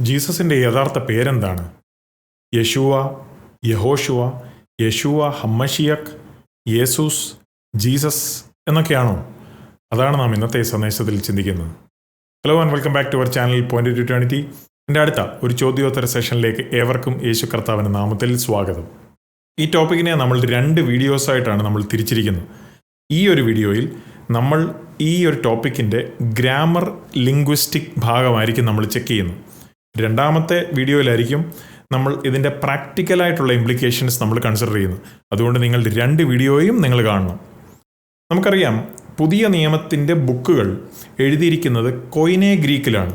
ജീസസിന്റെ യഥാർത്ഥ പേരെന്താണ്? Yeshua Yehoshua Yeshua Hamashiach Yesus Jesus എന്നൊക്കെയാണോ? അതാണ് നാം ഇന്നത്തെ സന്ദേശത്തിൽ ചിന്തിക്കുന്നത്. Hello and welcome back to our channel point two twenty എന്റെ അടുത്ത ഒരു ചോദ്യോത്തര സെഷനിലേക്ക് ഏവർക്കും യേശു കർത്താവിന്റെ നാമത്തിൽ സ്വാഗതം. ഈ ടോപ്പിക്കിനെ നമ്മൾ രണ്ട് വീഡിയോസായിട്ടാണ് നമ്മൾ തിരിച്ചിരിക്കുന്നത്. ഈ ഒരു വീഡിയോയിൽ നമ്മൾ ഈ ഒരു ടോപ്പിക്കിന്റെ ഗ്രാമർ ലിംഗ്വിസ്റ്റിക് ഭാഗമായിരിക്കും നമ്മൾ ചെക്ക് ചെയ്യുന്നത്. രണ്ടാമത്തെ വീഡിയോയിലായിരിക്കും നമ്മൾ ഇതിന്റെ പ്രാക്ടിക്കലായിട്ടുള്ള ഇംപ്ലിക്കേഷൻസ് നമ്മൾ കൺസിഡർ ചെയ്യുന്നു അതുകൊണ്ട് നിങ്ങൾ രണ്ട് വീഡിയോയും നിങ്ങൾ കാണണം. നമുക്കറിയാം പുതിയ നിയമത്തിന്റെ ബുക്കുകൾ എഴുതിയിരിക്കുന്നത് കൊയിനെ ഗ്രീക്കിലാണ്.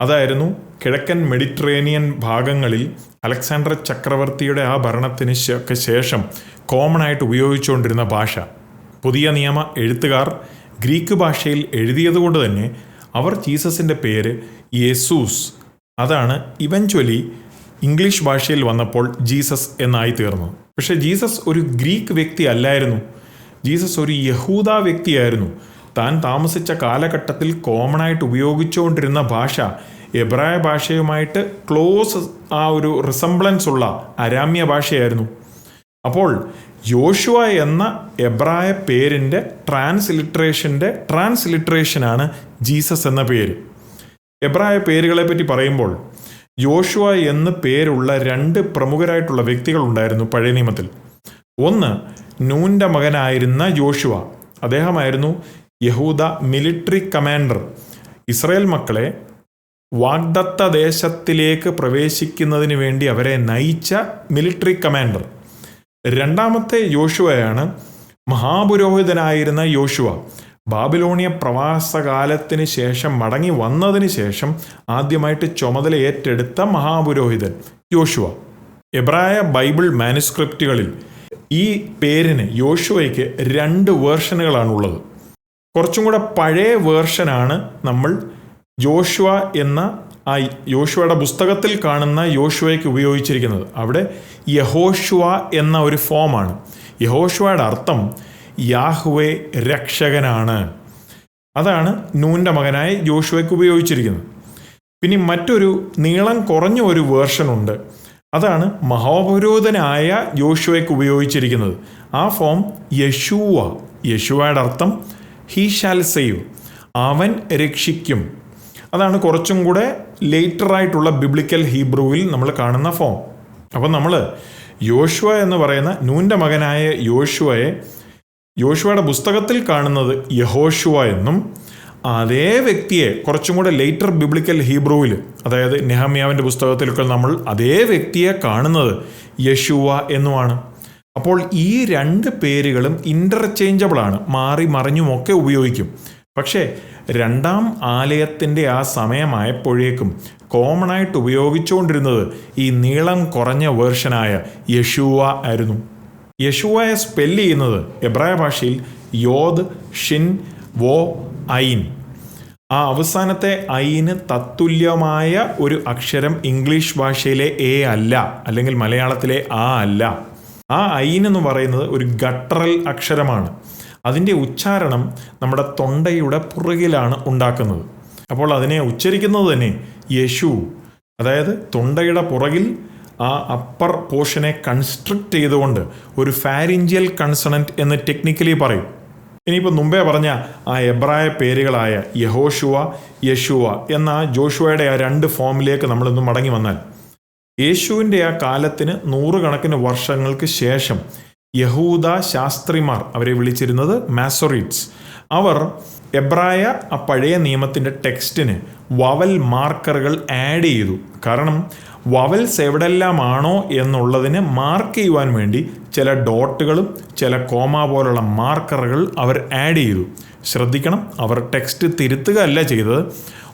അതായിരുന്നു കിഴക്കൻ മെഡിറ്ററേനിയൻ ഭാഗങ്ങളിൽ അലക്സാണ്ടർ ചക്രവർത്തിയുടെ ആ ഭരണത്തിന് ശേഷം കോമൺ ആയിട്ട് ഉപയോഗിച്ചുകൊണ്ടിരുന്ന ഭാഷ. പുതിയ നിയമ എഴുത്തുകാർ ഗ്രീക്ക് ഭാഷയിൽ എഴുതിയതുകൊണ്ട് തന്നെ അവർ ജീസസിന്റെ പേര് യേസൂസ് അതാണ് ഇവഞ്ച്വലി ഇംഗ്ലീഷ് ഭാഷയിൽ വന്നപ്പോൾ ജീസസ് എന്നായി തീർന്നത് പക്ഷേ ജീസസ് ഒരു ഗ്രീക്ക് വ്യക്തി അല്ലായിരുന്നു. ജീസസ് ഒരു യഹൂദ വ്യക്തിയായിരുന്നു. താൻ താമസിച്ച കാലഘട്ടത്തിൽ കോമൺ ആയിട്ട് ഉപയോഗിച്ചുകൊണ്ടിരുന്ന ഭാഷ എബ്രായ ഭാഷയുമായിട്ട് ക്ലോസ് ആ ഒരു റിസംബ്ലൻസ് ഉള്ള അരാമ്യ ഭാഷയായിരുന്നു. അപ്പോൾ യോശുവ എന്ന എബ്രായ പേരിന്റെ ട്രാൻസ്ലിട്രേഷന്റെ ട്രാൻസ്ലിട്രേഷനാണ് ജീസസ് എന്ന പേര്. എബ്രായ പേരുകളെ പറ്റി പറയുമ്പോൾ യോഷുവ എന്ന് പേരുള്ള രണ്ട് പ്രമുഖരായിട്ടുള്ള വ്യക്തികൾ ഉണ്ടായിരുന്നു പഴയ നിയമത്തിൽ. ഒന്ന് നൂന്റെ മകനായിരുന്ന യോഷുവ അദ്ദേഹമായിരുന്നു യഹൂദ മിലിറ്ററി കമാൻഡർ. ഇസ്രയേൽ മക്കളെ വാഗ്ദത്ത ദേശത്തിലേക്ക് പ്രവേശിക്കുന്നതിന് വേണ്ടി അവരെ നയിച്ച മിലിറ്ററി കമാൻഡർ. രണ്ടാമത്തെ യോശുവയാണ് മഹാപുരോഹിതനായിരുന്ന യോശുവ. ബാബിലോണിയ പ്രവാസകാലത്തിന് ശേഷം മടങ്ങി വന്നതിന് ശേഷം ആദ്യമായിട്ട് ചുമതല ഏറ്റെടുത്ത മഹാപുരോഹിതൻ യോശുവ. എബ്രായ ബൈബിൾ മാനുസ്ക്രിപ്റ്റുകളിൽ ഈ പേരിന് യോശുവയ്ക്ക് രണ്ട് വേർഷനുകളാണുള്ളത്. കുറച്ചും കൂടെ പഴയ വേർഷനാണ് നമ്മൾ ജോഷുവ എന്ന ആ യോശുവയുടെ പുസ്തകത്തിൽ കാണുന്ന യോശുവയ്ക്ക് ഉപയോഗിച്ചിരിക്കുന്നത്. അവിടെ യഹോഷുവ എന്ന ഒരു ഫോമാണ്. യഹോഷുവയുടെ അർത്ഥം യാഹ്വേ രക്ഷകനാണ്. അതാണ് നൂന്റെ മകനായ ജോഷുവയ്ക്ക് ഉപയോഗിച്ചിരിക്കുന്നത്. പിന്നെ മറ്റൊരു നീളം കുറഞ്ഞ ഒരു വേർഷൻ ഉണ്ട്. അതാണ് മഹാപുരോധനായ ജോഷുവയ്ക്ക് ഉപയോഗിച്ചിരിക്കുന്നത്. ആ ഫോം യശുവ. യശുവയുടെ അർത്ഥം ഹീ ഷാൽ സേവ് അവൻ രക്ഷിക്കും. അതാണ് കുറച്ചും കൂടെ ലേറ്ററായിട്ടുള്ള ബിബ്ലിക്കൽ ഹീബ്രുവിൽ നമ്മൾ കാണുന്ന ഫോം അപ്പം നമ്മൾ യോശുവ എന്ന് പറയുന്ന നൂന്റെ മകനായ യോശുവയെ യോശുവയുടെ പുസ്തകത്തിൽ കാണുന്നത് യഹോഷുവ എന്നും അതേ വ്യക്തിയെ കുറച്ചും കൂടെ ലേറ്റർ ബിബ്ലിക്കൽ ഹീബ്രുവിൽ അതായത് നെഹമ്യാവിന്റെ പുസ്തകത്തിലൊക്കെ നമ്മൾ അതേ വ്യക്തിയെ കാണുന്നത് യശുവ എന്നുമാണ്. അപ്പോൾ ഈ രണ്ട് പേരുകളും ഇന്റർചേഞ്ചബിൾ ആണ് മാറി മറിഞ്ഞുമൊക്കെ ഉപയോഗിക്കും. പക്ഷേ രണ്ടാം ആലയത്തിന്റെ ആ സമയമായപ്പോഴേക്കും കോമണായിട്ട് ഉപയോഗിച്ചുകൊണ്ടിരുന്നത് ഈ നീളം കുറഞ്ഞ വേർഷനായ യശുവ ആയിരുന്നു. യശുവയെ സ്പെല്ല് ചെയ്യുന്നത് എബ്രായ ഭാഷയിൽ യോദ് ഷിൻ വോ ഐൻ. ആ അവസാനത്തെ ഐന് തത്തുല്യമായ ഒരു അക്ഷരം ഇംഗ്ലീഷ് ഭാഷയിലെ എ അല്ല അല്ലെങ്കിൽ മലയാളത്തിലെ ആ അല്ല. ആ ഐൻ എന്ന് പറയുന്നത് ഒരു ഗട്ടറൽ അക്ഷരമാണ്. അതിന്റെ ഉച്ചാരണം നമ്മുടെ തൊണ്ടയുടെ പുറകിലാണ് ഉണ്ടാക്കുന്നത്. അപ്പോൾ അതിനെ ഉച്ചരിക്കുന്നത് തന്നെ യശു. അതായത് തൊണ്ടയുടെ പുറകിൽ ആ അപ്പർ പോർഷനെ കൺസ്ട്രക്ട് ചെയ്തുകൊണ്ട് ഒരു ഫാരിഞ്ചിയൽ കൺസണന്റ് എന്ന് ടെക്നിക്കലി പറയും. ഇനിയിപ്പോൾ മുമ്പേ പറഞ്ഞ ആ എബ്രായ പേരുകളായ യഹോഷുവ യശുവ എന്ന ജോഷുവയുടെ ആ രണ്ട് ഫോമിലേക്ക് നമ്മളിന്ന് മടങ്ങി വന്നാൽ യേശുവിന്റെ ആ കാലത്തിന് നൂറുകണക്കിന് വർഷങ്ങൾക്ക് ശേഷം യഹൂദ ശാസ്ത്രിമാർ അവരെ വിളിച്ചിരുന്നത് മാസൊറിറ്റ്സ്. അവർ എബ്രായ ആ പഴയ നിയമത്തിന്റെ ടെക്സ്റ്റിന് വവൽ മാർക്കറുകൾ ആഡ് ചെയ്തു. കാരണം വവൽസ് എവിടെല്ലാമാണോ എന്നുള്ളതിനെ മാർക്ക് ചെയ്യുവാൻ വേണ്ടി ചില ഡോട്ടുകളും ചില കോമ പോലുള്ള മാർക്കറുകൾ അവർ ആഡ് ചെയ്തു. ശ്രദ്ധിക്കണം അവർ ടെക്സ്റ്റ് തിരുത്തുക അല്ല ചെയ്തത്.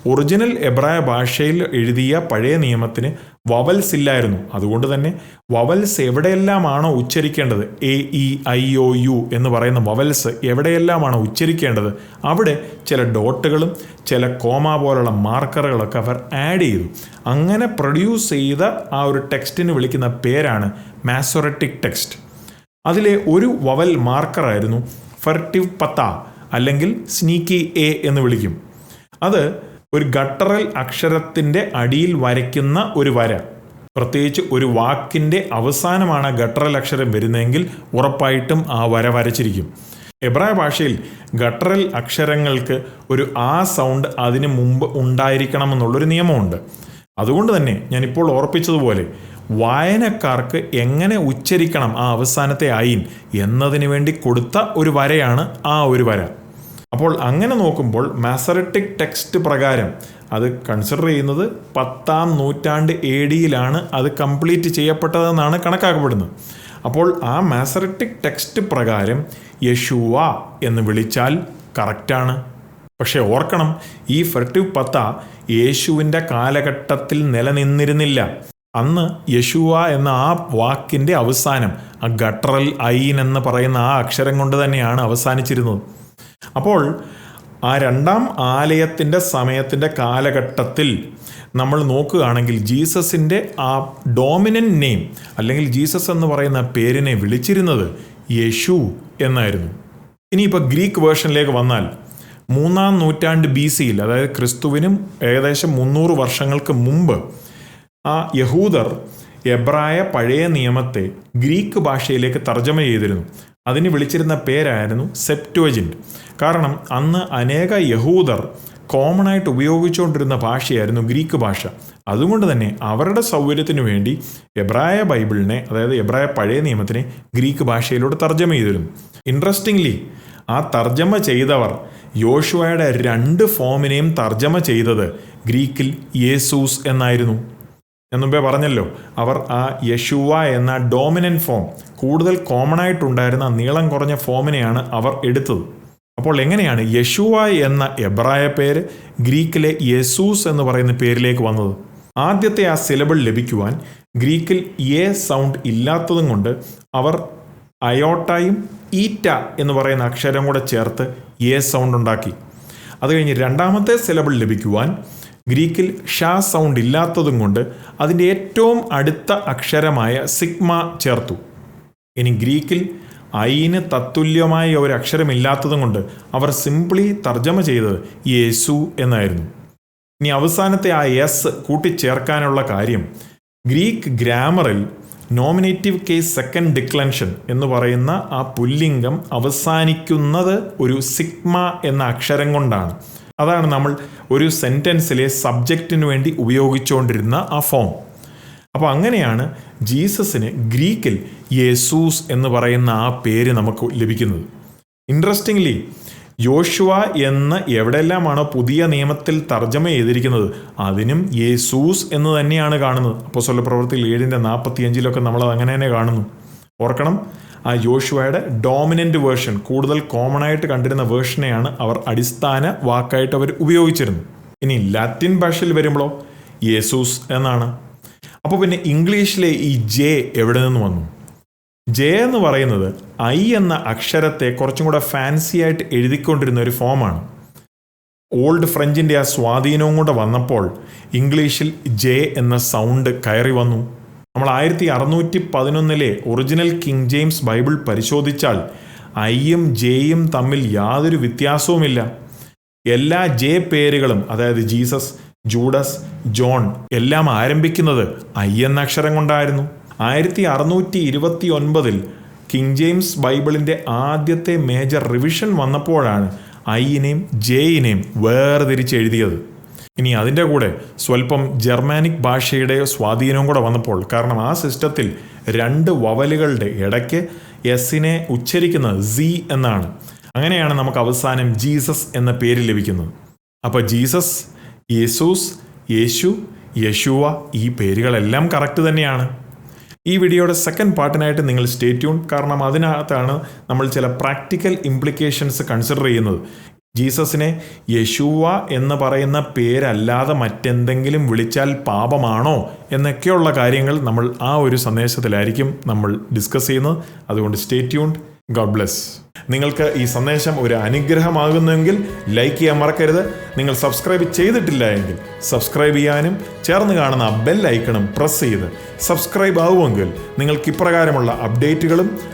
ഒറിജിനൽ എബ്രായ ഭാഷയിൽ എഴുതിയ പഴയ നിയമത്തിന് വവൽസ് ഇല്ലായിരുന്നു അതുകൊണ്ട് തന്നെ വവൽസ് എവിടെയെല്ലാമാണോ ഉച്ചരിക്കേണ്ടത്? A E I O U എന്ന് പറയുന്ന വവൽസ് എവിടെയെല്ലാമാണോ ഉച്ചരിക്കേണ്ടത്? അവിടെ ചില ഡോട്ടുകളും ചില കോമ പോലുള്ള മാർക്കറുകളൊക്കെ അവർ ആഡ് ചെയ്തു. അങ്ങനെ പ്രൊഡ്യൂസ് ചെയ്ത ആ ഒരു ടെക്സ്റ്റിന് വിളിക്കുന്ന പേരാണ് മാസൊററ്റിക് ടെക്സ്റ്റ്. അതിലെ ഒരു വവൽ മാർക്കറായിരുന്നു ഫെർട്ടിവ് പത്ത അല്ലെങ്കിൽ സ്നീക്കി എ എന്ന് വിളിക്കും. അത് ഒരു ഗട്ടറൽ അക്ഷരത്തിന്റെ അടിയിൽ വരയ്ക്കുന്ന ഒരു വര. പ്രത്യേകിച്ച് ഒരു വാക്കിന്റെ അവസാനമാണ് ഗട്ടറൽ അക്ഷരം വരുന്നതെങ്കിൽ ഉറപ്പായിട്ടും ആ വര വരച്ചിരിക്കും. എബ്രായ ഭാഷയിൽ ഗട്ടറൽ അക്ഷരങ്ങൾക്ക് ഒരു ആ സൗണ്ട് അതിന് മുമ്പ് ഉണ്ടായിരിക്കണമെന്നുള്ളൊരു നിയമമുണ്ട്. അതുകൊണ്ട് തന്നെ ഞാനിപ്പോൾ ഓർപ്പിച്ചതുപോലെ വായനക്കാർക്ക് എങ്ങനെ ഉച്ചരിക്കണം ആ അവസാനത്തെ ആയിൻ എന്നതിന് വേണ്ടി കൊടുത്ത ഒരു വരയാണ് ആ ഒരു വര. അപ്പോൾ അങ്ങനെ നോക്കുമ്പോൾ മാസററ്റിക് ടെക്സ്റ്റ് പ്രകാരം അത് കൺസിഡർ ചെയ്യുന്നത് പത്താം നൂറ്റാണ്ട് എ ഡിയിലാണ് അത് കംപ്ലീറ്റ് ചെയ്യപ്പെട്ടതെന്നാണ് കണക്കാക്കപ്പെടുന്നത്. അപ്പോൾ ആ മാസററ്റിക് ടെക്സ്റ്റ് പ്രകാരം യശുവ എന്ന് വിളിച്ചാൽ കറക്റ്റാണ് പക്ഷേ ഓർക്കണം ഈ ഫെർട്ടീവ് പത്ത യേശുവിന്റെ കാലഘട്ടത്തിൽ നിലനിന്നിരുന്നില്ല. അന്ന് യശുവ എന്ന ആ വാക്കിന്റെ അവസാനം ആ ഗട്ടറൽ ഐൻ എന്ന് പറയുന്ന ആ അക്ഷരം കൊണ്ട് തന്നെയാണ് അവസാനിച്ചിരുന്നത്. അപ്പോൾ ആ രണ്ടാം ആലയത്തിന്റെ സമയത്തിന്റെ കാലഘട്ടത്തിൽ നമ്മൾ നോക്കുകയാണെങ്കിൽ ജീസസിന്റെ ആ ഡോമിനന്റ് നെയിം അല്ലെങ്കിൽ ജീസസ് എന്ന് പറയുന്ന പേരിനെ വിളിച്ചിരുന്നത് യേശു എന്നായിരുന്നു. ഇനിയിപ്പോൾ ഗ്രീക്ക് വേർഷനിലേക്ക് വന്നാൽ മൂന്നാം നൂറ്റാണ്ട് ബി സിയിൽ അതായത് ക്രിസ്തുവിനും ഏകദേശം മുന്നൂറ് വർഷങ്ങൾക്ക് മുമ്പ് ആ യഹൂദർ എബ്രായ പഴയ നിയമത്തെ ഗ്രീക്ക് ഭാഷയിലേക്ക് തർജമ ചെയ്തിരുന്നു. അതിന് വിളിച്ചിരുന്ന പേരായിരുന്നു സെപ്റ്റുവജിന്റ് കാരണം അന്ന് അനേക യഹൂദർ കോമൺ ആയിട്ട് ഉപയോഗിച്ചുകൊണ്ടിരുന്ന ഭാഷയായിരുന്നു ഗ്രീക്ക് ഭാഷ. അതുകൊണ്ട് തന്നെ അവരുടെ സൗകര്യത്തിന് വേണ്ടി എബ്രായ ബൈബിളിനെ അതായത് എബ്രായ പഴയ നിയമത്തിനെ ഗ്രീക്ക് ഭാഷയിലൂടെ തർജമ ചെയ്തിരുന്നു. ഇൻട്രസ്റ്റിംഗ്ലി ആ തർജമ ചെയ്തവർ യോശുവയുടെ രണ്ട് ഫോമിനെയും തർജമ ചെയ്തത് ഗ്രീക്കിൽ യേസൂസ് എന്നായിരുന്നു. എന്നുമ്പേ പറഞ്ഞല്ലോ അവർ ആ യശുവ എന്ന ഡോമിനന്റ് ഫോം കൂടുതൽ കോമൺ ആയിട്ടുണ്ടായിരുന്ന നീളം കുറഞ്ഞ ഫോമിനെയാണ് അവർ എടുത്തത്. അപ്പോൾ എങ്ങനെയാണ് യശുവ എന്ന എബ്രായ പേര് ഗ്രീക്കിലെ യെസൂസ് എന്ന് പറയുന്ന പേരിലേക്ക് വന്നത്? ആദ്യത്തെ ആ സിലബിൾ ലഭിക്കുവാൻ ഗ്രീക്കിൽ എ സൗണ്ട് ഇല്ലാത്തതും കൊണ്ട് അവർ അയോട്ടയും ഈറ്റ എന്ന് പറയുന്ന അക്ഷരം കൂടെ ചേർത്ത് എ സൗണ്ട് ഉണ്ടാക്കി. അത് കഴിഞ്ഞ് രണ്ടാമത്തെ സിലബിൾ ലഭിക്കുവാൻ ഗ്രീക്കിൽ ഷാ സൗണ്ട് ഇല്ലാത്തതും കൊണ്ട് അതിന്റെ ഏറ്റവും അടുത്ത അക്ഷരമായ സിഗ്മ ചേർത്തു. ഇനി ഗ്രീക്കിൽ ഐന് തത്തുല്യമായ ഒരു അക്ഷരമില്ലാത്തതും കൊണ്ട് അവർ സിംപ്ലി തർജമ ചെയ്തത് യേസു എന്നായിരുന്നു. ഇനി അവസാനത്തെ ആ എസ് കൂട്ടിച്ചേർക്കാനുള്ള കാര്യം ഗ്രീക്ക് ഗ്രാമറിൽ നോമിനേറ്റീവ് കേസ് സെക്കൻഡ് ഡിക്ലൻഷൻ എന്ന് പറയുന്ന ആ പുല്ലിംഗം അവസാനിക്കുന്നത് ഒരു സിഗ്മ എന്ന അക്ഷരം കൊണ്ടാണ്. അതാണ് നമ്മൾ ഒരു സെന്റൻസിലെ സബ്ജക്റ്റിന് വേണ്ടി ഉപയോഗിച്ചുകൊണ്ടിരുന്ന ആ ഫോം. അപ്പോൾ അങ്ങനെയാണ് ജീസസിന് ഗ്രീക്കിൽ യേസൂസ് എന്ന് പറയുന്ന ആ പേര് നമുക്ക് ലഭിക്കുന്നത്. ഇൻട്രസ്റ്റിംഗ്ലി യോശുവ എന്ന് എവിടെയെല്ലാമാണോ പുതിയ നിയമത്തിൽ തർജമ ചെയ്തിരിക്കുന്നത് അതിനും യേസൂസ് എന്ന് തന്നെയാണ് കാണുന്നത്. അപ്പോൾ സ്വല്ല പ്രവൃത്തിയിൽ ഏഴിന്റെ നാൽപ്പത്തിയഞ്ചിലൊക്കെ നമ്മളത് അങ്ങനെ തന്നെ കാണുന്നു. ഓർക്കണം ആ യോശുവയുടെ ഡോമിനന്റ് വേർഷൻ കൂടുതൽ കോമൺ ആയിട്ട് കണ്ടിരുന്ന വേർഷനെയാണ് അവർ അടിസ്ഥാന വാക്കായിട്ട് അവർ ഉപയോഗിച്ചിരുന്നു ഇനി ലാറ്റിൻ ഭാഷയിൽ വരുമ്പോഴോ യേസൂസ് എന്നാണ്. അപ്പോൾ പിന്നെ ഇംഗ്ലീഷിലെ ഈ ജെ എവിടെ നിന്ന് വന്നു? ജെ എന്ന് പറയുന്നത് ഐ എന്ന അക്ഷരത്തെ കുറച്ചും കൂടെ ഫാൻസി ആയിട്ട് എഴുതിക്കൊണ്ടിരുന്ന ഒരു ഫോമാണ് ഓൾഡ് ഫ്രഞ്ചിന്റെ ആ സ്വാധീനവും കൂടെ വന്നപ്പോൾ ഇംഗ്ലീഷിൽ ജെ എന്ന സൗണ്ട് കയറി വന്നു. നമ്മൾ ആയിരത്തി അറുന്നൂറ്റി പതിനൊന്നിലെ ഒറിജിനൽ കിങ് ജെയിംസ് ബൈബിൾ പരിശോധിച്ചാൽ ഐയും ജെയും തമ്മിൽ യാതൊരു വ്യത്യാസവുമില്ല. എല്ലാ ജെ പേരുകളും അതായത് ജീസസ് ജൂഡസ് ജോൺ എല്ലാം ആരംഭിക്കുന്നത് ഐ എന്ന അക്ഷരം കൊണ്ടായിരുന്നു. ആയിരത്തി അറുന്നൂറ്റി ഇരുപത്തി ഒൻപതിൽ കിങ് ജെയിംസ് ബൈബിളിന്റെ ആദ്യത്തെ മേജർ റിവിഷൻ വന്നപ്പോഴാണ് ഐയിനെയും ജെയിനെയും വേർതിരിച്ച് എഴുതിയത് ഇനി അതിന്റെ കൂടെ സ്വല്പം ജർമാനിക് ഭാഷയുടെ സ്വാധീനവും കൂടെ വന്നപ്പോൾ കാരണം ആ സിസ്റ്റത്തിൽ രണ്ട് വവലുകളുടെ ഇടയ്ക്ക് എസിനെ ഉച്ചരിക്കുന്നത് സി എന്നാണ്. അങ്ങനെയാണ് നമുക്ക് അവസാനം ജീസസ് എന്ന പേര് ലഭിക്കുന്നത്. അപ്പോൾ ജീസസ് യേസൂസ് യേശു യശുവ ഈ പേരുകളെല്ലാം കറക്റ്റ് തന്നെയാണ്. ഈ വീഡിയോയുടെ സെക്കൻഡ് പാർട്ടിനായിട്ട് നിങ്ങൾ സ്റ്റേ ട്യൂൺ കാരണം അതിനകത്താണ് നമ്മൾ ചില പ്രാക്ടിക്കൽ ഇംപ്ലിക്കേഷൻസ് കൺസിഡർ ചെയ്യുന്നത്. ജീസസിനെ യശുവ എന്ന് പറയുന്ന പേരല്ലാതെ മറ്റെന്തെങ്കിലും വിളിച്ചാൽ പാപമാണോ എന്നൊക്കെയുള്ള കാര്യങ്ങൾ നമ്മൾ ആ ഒരു സന്ദേശത്തിലായിരിക്കും നമ്മൾ ഡിസ്കസ് ചെയ്യുന്നത്. അതുകൊണ്ട് സ്റ്റേ ട്യൂൺഡ് ഗോഡ് ബ്ലെസ് നിങ്ങൾക്ക് ഈ സന്ദേശം ഒരു അനുഗ്രഹമാകുന്നെങ്കിൽ ലൈക്ക് ചെയ്യാൻ മറക്കരുത്. നിങ്ങൾ സബ്സ്ക്രൈബ് ചെയ്തിട്ടില്ല എങ്കിൽ സബ്സ്ക്രൈബ് ചെയ്യാനും ചേർന്ന് കാണുന്ന ബെൽ ഐക്കണും പ്രസ് ചെയ്ത് സബ്സ്ക്രൈബ് ആവുമെങ്കിൽ നിങ്ങൾക്ക് ഇപ്രകാരമുള്ള അപ്ഡേറ്റുകളും